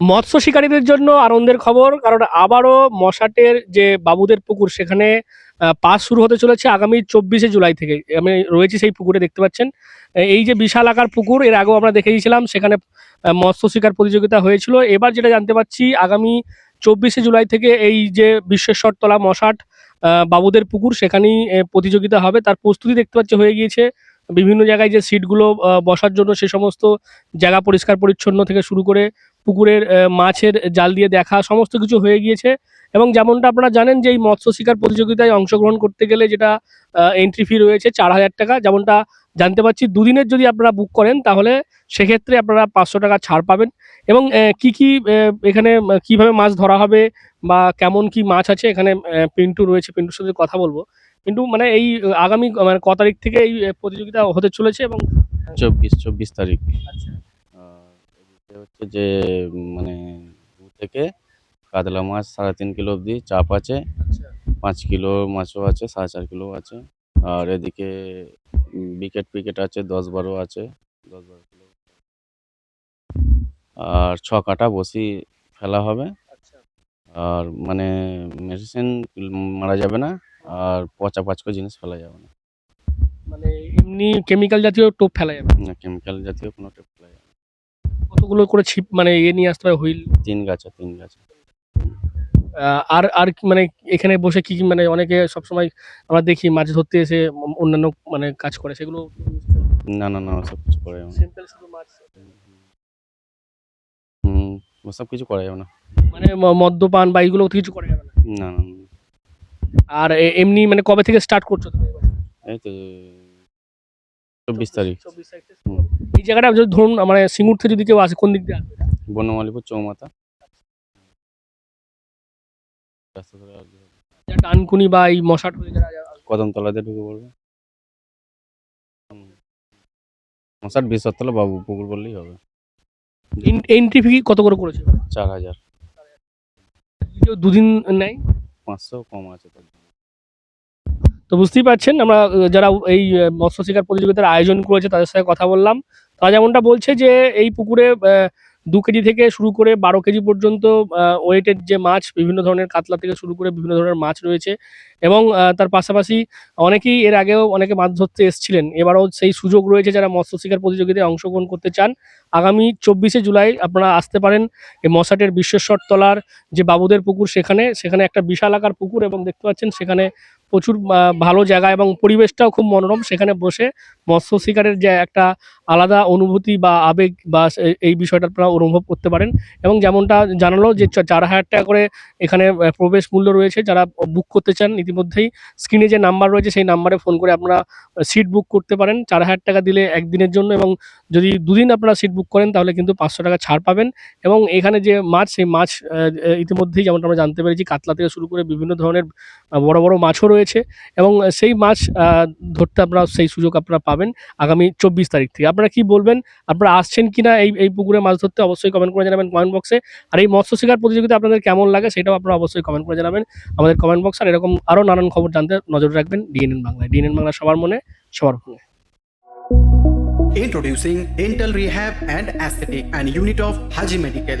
মৎস্য শিকারীদের জন্য আনন্দের খবর, কারণ আবারও মশাটের যে বাবুদের পুকুর, সেখানে পাস শুরু হতে চলেছে আগামী চব্বিশে জুলাই থেকে। আমি রয়েছি সেই পুকুরে, দেখতে পাচ্ছেন। এই যে বিশাল আকার পুকুর, এর আগেও আমরা দেখে দেখেছিলাম সেখানে মৎস্য শিকার প্রতিযোগিতা হয়েছিল। এবার যেটা জানতে পাচ্ছি, আগামী চব্বিশে জুলাই থেকে এই যে বিশ্বেশ্বরতলা মশাট বাবুদের পুকুর, সেখানেই প্রতিযোগিতা হবে। তার প্রস্তুতি দেখতে পাচ্ছি, হয়ে গিয়েছে। বিভিন্ন জায়গায় যে সিটগুলো বসার জন্য সে সমস্ত জায়গা পরিষ্কার পরিচ্ছন্ন থেকে শুরু করে পুকুরের মাছের জাল দিয়ে দেখা সমস্ত কিছু হয়ে গিয়েছে। এবং যেমনটা আপনারা জানেন যে এই মৎস্য শিকার প্রতিযোগিতায় অংশগ্রহণ করতে গেলে যেটা এন্ট্রি ফি রয়েছে চার হাজার টাকা। যেমনটা জানতে পারছি দুদিনের যদি আপনারা বুক করেন তাহলে সেক্ষেত্রে আপনারা পাঁচশো টাকা ছাড় পাবেন। এবং কি কি এখানে কীভাবে মাছ ধরা হবে বা কেমন কি মাছ আছে এখানে পিন্টু রয়েছে। পিন্টুর সাথে কথা বলব। কিন্তু মানে এই আগামী মানে ক তারিখ থেকে এই প্রতিযোগিতা হতে চলেছে এবং চব্বিশ চব্বিশ তারিখ। আচ্ছা। হচ্ছে যে মানে দু থেকে কাতলা মাছ সাড়ে তিন কিলো অবধি চাপ আছে। আচ্ছা। পাঁচ কিলো মাছও আছে সাড়ে চার কিলো আছে। আর এদিকে বিকেট পিকেট আছে দশ বারো আছে দশ বারো কিলো। আর ছ কাটা বসি ফেলা হবে। আচ্ছা। আর মানে মেডিসিন মারা যাবে না আর পচা পাচকো জিনিস ফেলা যাবে না। মানে এমনি কেমিক্যাল জাতীয় টোপ ফেলা যাবে না? কেমিক্যাল জাতীয় কোনো টেপ ফেলা যাবে। কতগুলো করে ছিপ মানে ইয়ে নিয়ে আসতে হবে হুইল? তিন গাছে তিন গাছে। আর আর কি মানে এখানে বসে কি কি মানে অনেকে সবসময় আমরা দেখি মাছ ধরতে এসে অন্যান্য মানে কাজ করে সেগুলো না না না সব কিছু করা যাবে সিম্পল শুধু মাছ হুম সব কিছু করা যাবে না। মানে মদ্যপান বা এইগুলো কিছু করা যাবে না? না না না। আর এমনি মানে কবে থেকে স্টার্ট করছ তুমি এই তো চব্বিশ তারিখ। 24 তারিখ এই জায়গাটা যদি ধরুন মানে সিঙ্গুর থেকে যদি কেউ আসে কোন দিক দিয়ে আসবে? বনমালীপুর চৌমাথা। ডানকুনি বা এই মশাট হয়ে যারা আসবে। কদমতলাতে ঢুকে পড়বে। মশার বিশ্বতলা বাবু পুকুর বললেই হবে। এন- এন্ট্রি ফি কত করে করেছে চার হাজার। দুদিন নেয়? পাঁচশো কম আছে তার জন্য। তো বুঝতেই পারছেন, আমরা যারা এই মৎস্য শিকার প্রতিযোগিতার আয়োজন করেছে তাদের সাথে কথা বললাম। তারা যেমনটা বলছে যে, এই পুকুরে দু কেজি থেকে শুরু করে বারো কেজি পর্যন্ত ওয়েটের যে মাছ, বিভিন্ন ধরনের কাতলা থেকে শুরু করে বিভিন্ন ধরনের মাছ রয়েছে। এবং তার পাশাপাশি অনেকেই এর আগেও অনেকে মাছ ধরতে এসেছিলেন। এবারও সেই সুযোগ রয়েছে যারা মৎস্য শিকার প্রতিযোগিতায় অংশগ্রহণ করতে চান। আগামী চব্বিশে জুলাই আপনারা আসতে পারেন এই মশাটের বিশ্বেশ্বর তলার যে বাবুদের পুকুর সেখানে। সেখানে একটা বিশাল আকার পুকুর এবং দেখতে পাচ্ছেন সেখানে প্রচুর ভালো জায়গা এবং পরিবেশটাও খুব মনোরম। সেখানে বসে মৎস্য শিকারের যে একটা আলাদা অনুভূতি বা আবেগ বা এই বিষয়টা আপনারা অনুভব করতে পারেন। এবং যেমনটা জানালো যে চার হাজার টাকা করে এখানে প্রবেশ মূল্য রয়েছে। যারা বুক করতে চান ইতিমধ্যেই স্ক্রিনে যে নাম্বার রয়েছে, সেই নাম্বারে ফোন করে আপনারা সিট বুক করতে পারেন। চার হাজার টাকা দিলে একদিনের জন্য এবং যদি দুদিন আপনারা সিট বুক করেন, তাহলে কিন্তু পাঁচশো টাকা ছাড় পাবেন। এবং এখানে যে মাছ, সেই মাছ ইতিমধ্যেই যেমনটা আমরা জানতে পেরেছি, কাতলা থেকে শুরু করে বিভিন্ন ধরনের বড় বড় মাছও রয়েছে। এবং সেই মাছ ধরতে আপনারা সেই সুযোগ আপনারা পাবেন আগামী চব্বিশ তারিখ থেকে। আপনারা কি বলবেন? আপনারা আসছেন কি না এই এই পুকুরে মাছ ধরতে, অবশ্যই কমেন্ট করে জানাবেন কমেন্ট বক্সে আর এই মৎস্য শিকার প্রতিযোগিতা আপনাদের কেমন লাগে, সেটাও আপনারা অবশ্যই কমেন্ট করে জানাবেন আমাদের কমেন্ট বক্স আর এরকম আরও নানান খবর জানতে নজর রাখবেন ডিএনএন বাংলায় ডিএনএন বাংলা সবার মনে সবার ফোনে Introducing Dental Rehab and Aesthetic and Unit of Haji Medical.